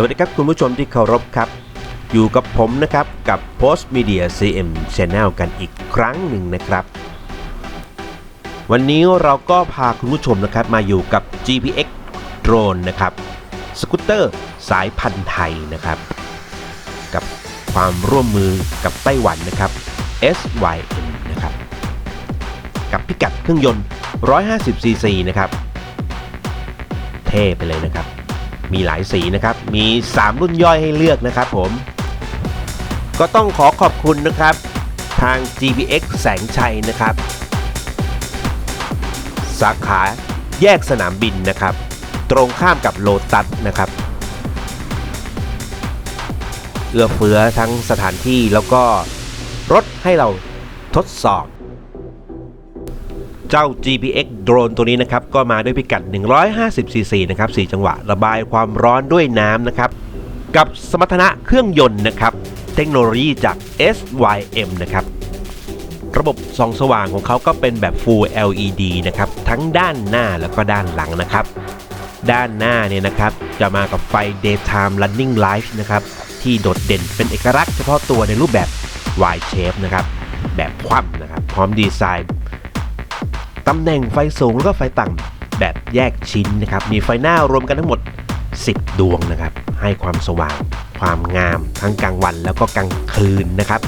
สวัสดีครับคุณผู้ชมที่เคารพครับ อยู่กับผมนะครับกับ Post Media CM Channel กันอีกครั้งหนึ่งนะครับ วันนี้เราก็พาคุณผู้ชมนะครับมาอยู่กับ GPX Drone นะครับสกูตเตอร์สายพันธุ์ไทยนะครับ กับความร่วมมือกับไต้หวันนะครับ SYM นะครับ กับพิกัดเครื่องยนต์ 150cc นะครับ เท่ไปเลยนะครับ มีหลายสีนะครับ มี 3 รุ่นย่อยให้เลือกนะครับผม ก็ต้องขอขอบคุณนะครับ ทาง GPX แสงชัยนะครับ สาขาแยกสนามบินนะครับ ตรงข้ามกับโลตัสนะครับ เอื้อเฟื้อทั้งสถานที่แล้วก็รถให้เราทดสอบ เจ้า GPX โดรนตัวนี้นะครับก็มาด้วยพิกัด 150cc นะครับ 4 จังหวะ ระบายความร้อนด้วยน้ำนะครับ กับสมรรถนะเครื่องยนต์นะครับ เทคโนโลยีจาก SYM นะครับ ระบบส่องสว่างของเขาก็เป็นแบบ Full LED นะครับ ทั้งด้านหน้าแล้วก็ด้านหลังนะครับ ด้านหน้าเนี่ยนะครับ จะมากับไฟ Daytime Running Light นะครับ ที่โดดเด่นเป็นเอกลักษณ์เฉพาะตัวในรูปแบบ Y shape นะครับ แบบคว่ำนะครับ พร้อมดีไซน์ ตำแหน่งไฟสูงแล้วก็ไฟต่ำแบบแยกชิ้นนะครับ มีไฟหน้ารวมกันทั้งหมด 10 ดวงนะครับ ให้ความสว่าง ความงาม ทั้งกลางวันแล้วก็กลางคืนนะครับ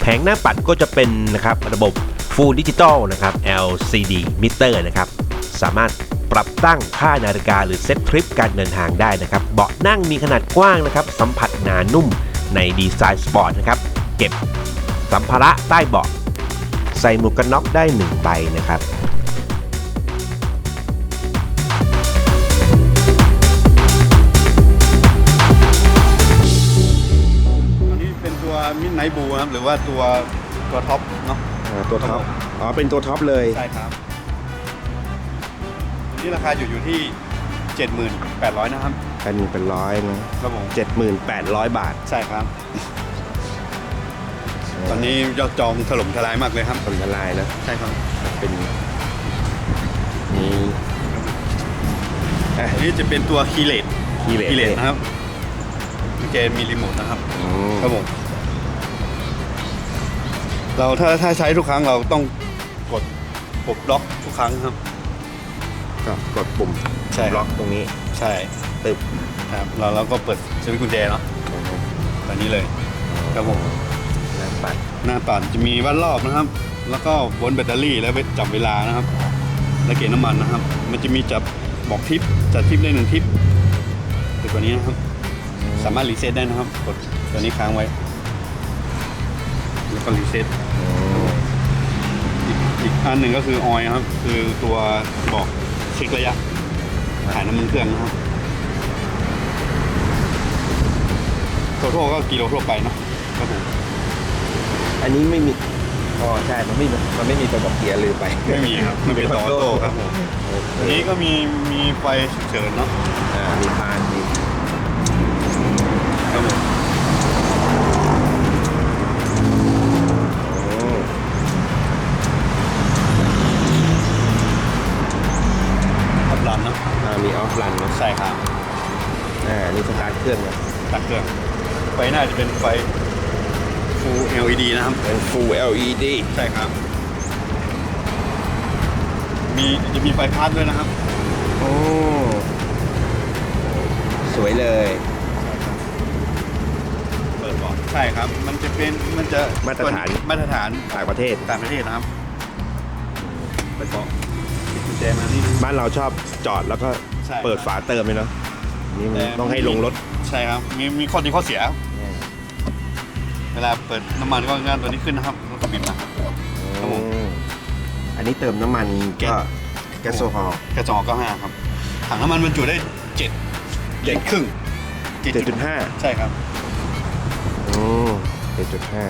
แผงหน้าปัดก็จะเป็นนะครับระบบ Full Digital นะครับ LCD Meter นะครับ สามารถปรับตั้งค่านาฬิกาหรือเซตทริปการเดินทางได้นะครับ เบาะนั่งมีขนาดกว้างนะครับ สัมผัสหนานุ่มในดีไซน์สปอร์ตนะครับ เก็บสัมภาระใต้เบาะ ใส่หมวกกันน็อกได้1ใบนะครับอันนี้เป็นตัวมิดไนบูครับหรือว่าตัวตัวท็อปเนาะตัวท็อปอ๋อเป็นตัวท็อปเลย ใช่ครับอันนี่ราคาอยู่อยู่ที่ 78,000นะครับเป็นเป็นร้อยนะ ครับผมเจ็ดหมื่นแปดร้อยบาท ใช่ครับ ตอนนี้ยอดจองถล่มทลายมากเลยครับคนทลายนะใช่ครับเป็นนี่อะอันนี้จะเป็นตัวคีเลตคีเลตคีเลตนะครับมีเกณฑ์มีรีโมทนะครับอืมครับผมเราถ้าถ้าใช้ทุกครั้งเราต้องกดปลดล็อกทุกครั้งครับก็กดปุ่มใช่ครับล็อกตรงนี้ใช่ตึบครับเราเราก็เปิดสวิตช์กุญแจเนาะตอนนี้เลยครับผมหน้า ปัดหน้าปัดจะมีวัดรอบนะครับ แล้วก็บนแบตเตอรี่แล้วไปจับเวลานะครับ และเกณฑ์น้ำมันนะครับ มันจะมีจับบอกทิปจัดทิปได้หนึ่งทิปตัวกว่านี้นะครับ สามารถรีเซ็ตได้นะครับ กดตัวนี้ค้างไว้ แล้วก็รีเซ็ตอีกอีกอันหนึ่งก็คือออยครับ คือตัวบอกเช็คระยะถ่ายน้ำมันเครื่องนะครับโทโทก็กิโลทั่วไปเนาะครับผม อันนี้ไม่มีอ๋อใช่มันไม่มีมันไม่มีตัวบอกเกียร์ลืมไปไม่มีครับมันเป็นต่อออโต้ครับผมอันนี้ก็มีมีไฟฉุกเฉินเนาะอ่ามีพาน LED นะครับ เป็น Full LED ใช่ครับ มีจะมีไฟพาร์ทด้วยนะครับ โอ้ สวยเลย เปิดก่อน ใช่ครับ มันจะเป็น มันจะมาตรฐาน มาตรฐานต่างประเทศ ต่างประเทศนะครับ เปิดก่อนปิดกุญแจมานี่บ้านเราชอบจอดแล้วก็ใช่เปิดฝาเติมเลยเนาะนี่มันต้องให้ลงรถ ใช่ครับ มีมีข้อดีข้อเสียครับ เวลาเปิดน้ำมันก็งานตัวนี้ขึ้นนะครับแล้วก็ปิดนะครับครับผม อืมอันนี้เติมน้ำมันแก๊ก็สแก๊สโซฮอล์กระจอกก็ห้าครับ ถังน้ำมันบรรจุได้เจ็ดเจ็ดครึ่งเจ็ดจุดห้าใช่ครับ อืมเจ็ดจุดห้า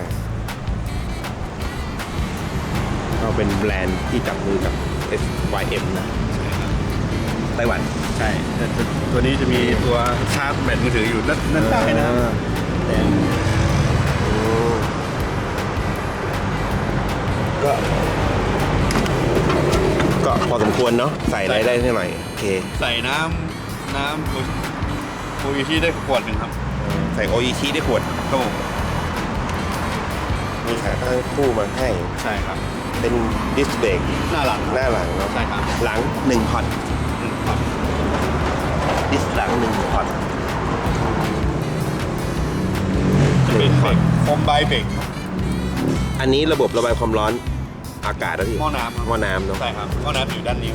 ก็เป็นแบรนด์ที่จับมือกับ SYM นะใช่ครับไต้หวัน ใช่แต่ตัวตัวนี้จะมีตัวชาร์จแบตมือถืออยู่ด้านด้านใต้นะครับ แต่ ควรเนาะใส่อะไรได้เท่าไหร่อยโอเคใส่น้ำน้ำฟูอิชิได้ขวดหนึ่งครับ ใส่โออิชิได้ขวดครับผมมีขาข้างคู่มาให้ ใช่ครับ เป็นดิสเบรกหน้าหลังหน้าหลังเนาะใช่ครับหลังหนึ่งพอตหนึ่งครับดิสหลังหนึ่งพอตจะเป็นเบรกโคมไบเบรกอันนี้ระบบระบายความร้อน อากาศนะพี่หม้อน้ำครับหม้อน้ำเนาะใช่ครับหม้อน้ำอยู่ด้านนี้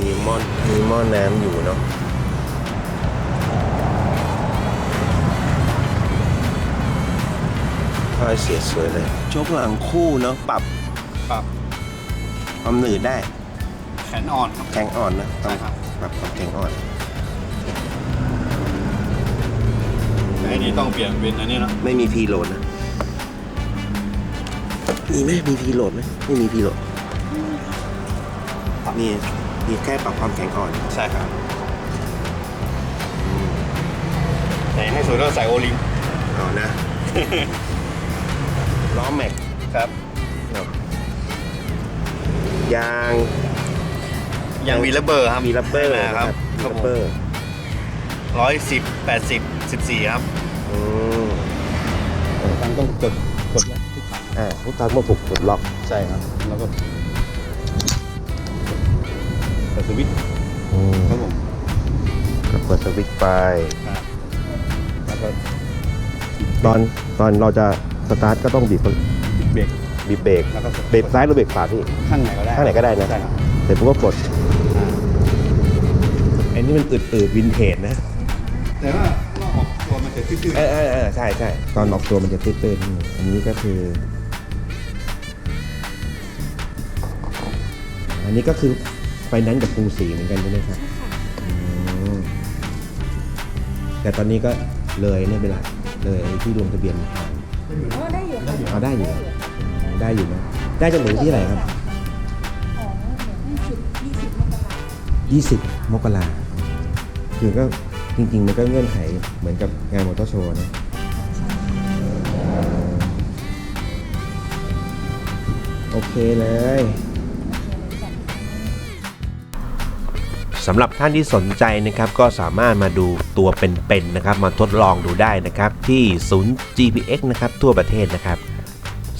มีหม้อมีหม้อน้ำอยู่เนาะพอยเสียสวยเลยโชคหลังคู่เนาะปรับปรับความหนืดได้ แขนอ่อนครับ แข็งอ่อนนะใช่ครับ ปรับความแข็งอ่อน แต่อันนี้ต้องเปลี่ยนเป็นอันนี้นะไม่มีพีโหลดนะ มีไหมมีพีโหลดไหมไม่มีพีโหลดมีมีแค่ปรับความแข็งอ่อน ใช่ครับแต่ให้สวยต้องใส่โอลิงเอานะล้อแม็กครับ ยางยังมีระเบิดครับมีรับเบอร์นะครับมีครับรับผมเบอร์ร้อยสิบแปดสิบสิบสี่ครับอืมครั้งต้องกด กดล็อกทุกครั้งอ่าทุกครั้งเมื่อถูกกดล็อกใช่ครับ แล้วก็เปิดสวิตช์อืมครับผมก็เปิดสวิตช์ไป ครับแล้วก็ตอนตอนเราจะสตาร์ทก็ต้องบีบเบรกบีบเบรกแล้วก็เบรกซ้ายหรือเบรกขวาพี่ ข้างไหนก็ได้ข้างไหนก็ได้นะ ใช่ครับเสร็จปุ๊บก็กดอ่าอันนี้มันอืดๆวินเทจนะ แต่ว่าเมื่อออกตัวมันจะตื้อเออเออเออใช่ใช่ตอนออกตัวมันจะตื้นๆนิดนึงอันนี้ก็คือ อันนี้ก็คือไฟนั้นซ์กับกรุงศรีเหมือนกันใช่ไหมครับอืมแต่ตอนนี้ก็เลยไม่เป็นไรเลยไอ้ที่ลงทะเบียนผ่านอ๋อได้อยู่ค่ะเอาได้อยู่ได้อยู่นะได้จนถึงที่ไหนครับ อ๋อเดี๋ยวให้สิบยี่สิบมกรา20 มกราคือก็จริง ๆ มันก็เงื่อนไขเหมือนกับงานมอเตอร์โชว์นะโอเคเลย สำหรับท่านที่สนใจนะครับก็สามารถมาดูตัวเป็นๆนะครับมาทดลองดูได้นะครับที่ศูนย์ GPX นะครับทั่วประเทศนะครับ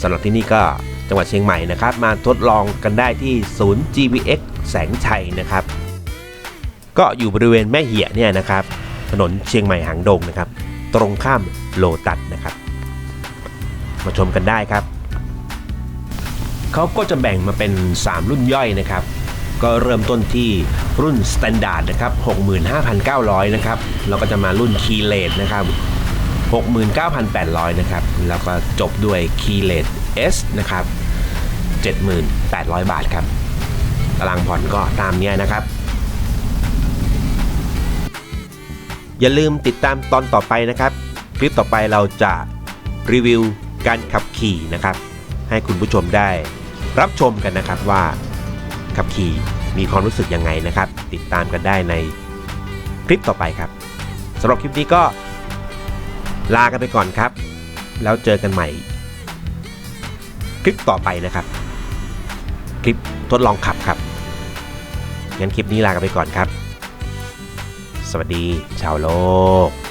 สำหรับที่นี่ก็จังหวัดเชียงใหม่นะครับ มาทดลองกันได้ที่ศูนย์ GPX แสงชัยนะครับ ก็อยู่บริเวณแม่เหียเนี่ยนะครับ ถนนเชียงใหม่หางดงนะครับ ตรงข้ามโลตัสนะครับ มาชมกันได้ครับเขาก็จะแบ่งมาเป็น 3 รุ่นย่อยนะครับ ก็เริ่มต้นที่รุ่น Standard นะครับ 65,900 นะครับ แล้วก็จะมารุ่น k e y l a t e นะครับ 69,800 นะครับ แล้วก็จบด้วย k e y l a t e S นะครับ 7,800 บาทครับ ตารางผ่อนก็ตามเนี้ยนะครับ อย่าลืมติดตามตอนต่อไปนะครับ คลิปต่อไปเราจะรีวิวการขับขี่นะครับ ให้คุณผู้ชมได้รับชมกันนะครับว่า ขับขี่มีความรู้สึกยังไงนะครับ ติดตามกันได้ในคลิปต่อไปครับสำหรับคลิปนี้ก็ลากันไปก่อนครับ แล้วเจอกันใหม่ คลิปต่อไปนะครับ คลิปทดลองขับครับงั้นคลิปนี้ลากันไปก่อนครับ สวัสดีชาวโลก